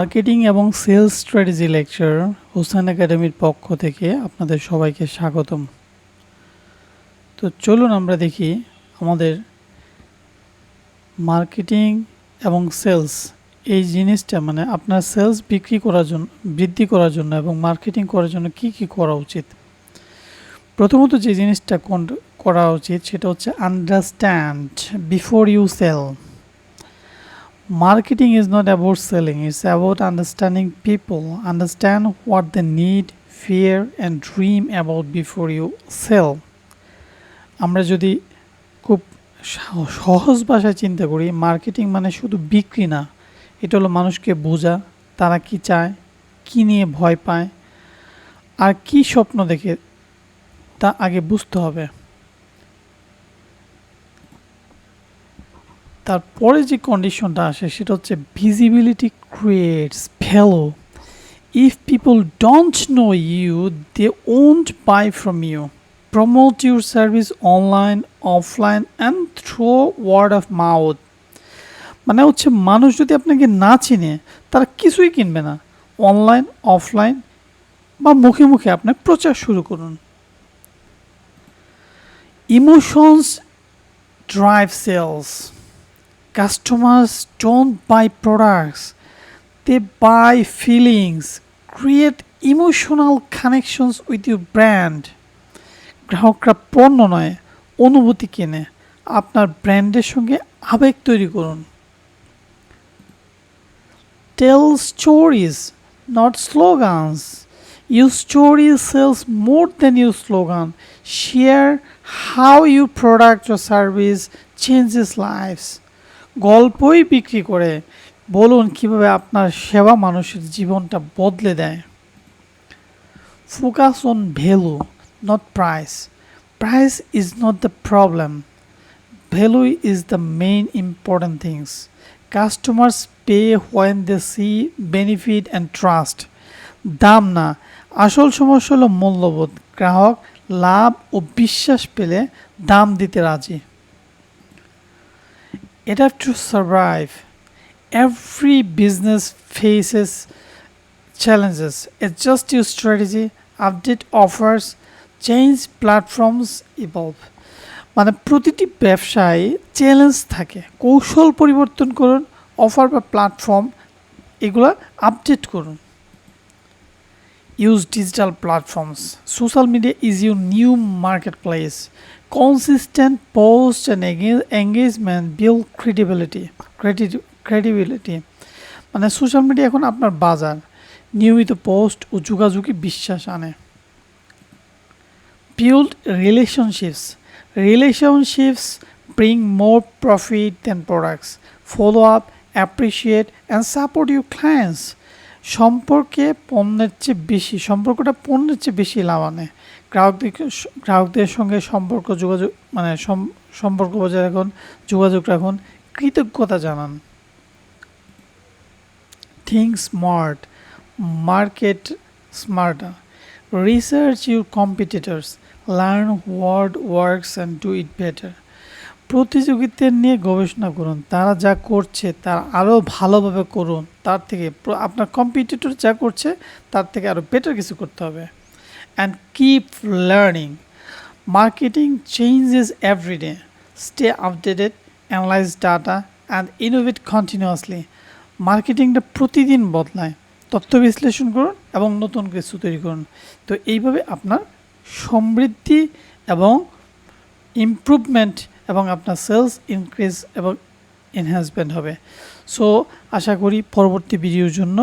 Marketing এবং sales strategy lecture Hossain একাডেমির পক্ষ থেকে আপনাদের সবাইকে স্বাগতম। তো চলুন আমরা দেখি আমাদের মার্কেটিং এবং সেলস এই জিনিসটা মানে আপনার সেলস বিক্রি করার জন্য, বৃদ্ধি করার জন্য এবং মার্কেটিং করার জন্য কি কি করা উচিত? প্রথমত যে জিনিসটা করা উচিত সেটা হচ্ছে understand before you sell Marketing is not about selling, it's about understanding people. Understand what they need, fear, and dream about before you sell. আমরা যদি খুব সহ- সহজ ভাষায় চিন্তা করি মার্কেটিং মানে শুধু বিক্রি না এটা হলো মানুষকে বোঝা তারা কি চায় কি নিয়ে ভয় পায় আর কি স্বপ্ন দেখে তা আগে বুঝতে হবে তারপরে যে কন্ডিশনটা আসে সেটা হচ্ছে visibility creates value if people don't know you they won't buy from you promote your service online offline and through word of mouth মানে হচ্ছে মানুষ যদি আপনাকে না চিনে, তারা কিছুই কিনবে না। অনলাইন অফলাইন বা মুখে মুখে আপনার প্রচার শুরু করুন। Emotions drive sales customers don't buy products. They buy feelings. Create emotional connections with your brand. গ্রাহকরা পণ্য নয়, অনুভূতি কেনে। আপনার ব্র্যান্ডের সঙ্গে আবেগ তৈরি করুন। Tell stories not slogans you story sells more than you slogan share how you product or service changes lives গল্পই বিক্রি করে। বলুন, কীভাবে আপনার সেবা মানুষের জীবনটা বদলে দেয়? Focus on value not price. Price is not the problem value is the main important things customers pay when they see benefit and trust. দাম না। আসল সমস্যা হলো মূল্যবোধ। গ্রাহক লাভ ও বিশ্বাস পেলে দাম দিতে রাজি। Adapt to survive. Every business faces challenges. Adjust your strategy, update offers, change platforms, evolve. মানে প্রতিটি ব্যবসায় চ্যালেঞ্জ থাকে কৌশল পরিবর্তন করুন অফার বা প্ল্যাটফর্ম এগুলো আপডেট করুন use digital platforms. Social media is your new marketplace. Consistent posts and enga- engagement build credibility. Credi- credibility. মানে সোশ্যাল মিডিয়া এখন আপনার বাজার নিয়মিত পোস্ট ও যোগাযোগে বিশ্বাস আনে build relationships. Relationships bring more profit than products. Follow up, appreciate, and support your clients. সম্পর্কে পণ্যের চেয়ে বেশি, সম্পর্কটা পণ্যের চেয়ে বেশি লাভ আনে গ্রাহকদের গ্রাহকদের সঙ্গে সম্পর্ক যোগাযোগ মানে সম- সম্পর্ক বজায় রাখুন, যোগাযোগ রাখুন, কৃতজ্ঞতা জানান। Think smart market smarter research your competitors learn what works and do it better প্রতিযোগিতার নিয়ে গবেষণা করুন। তারা যা করছে, তার আরও ভালোভাবে করুন। তার থেকে আপনার কম্পিটিটর যা করছে, তার থেকে আরও বেটার কিছু করতে হবে। And keep learning marketing changes every day stay updated analyse data and innovate continuously মার্কেটিংটা প্রতিদিন বদলায়। তথ্য বিশ্লেষণ করুন এবং নতুন কিছু তৈরি করুন। তো এইভাবে আপনার সমৃদ্ধি এবং ইমপ্রুভমেন্ট এবং আপনার সেলস ইনক্রিজ এবং এনহ্যান্সমেন্ট হবে। সো আশা করি পরবর্তী ভিডিওর জন্য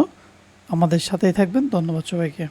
আমাদের সাথেই থাকবেন। ধন্যবাদ সবাইকে।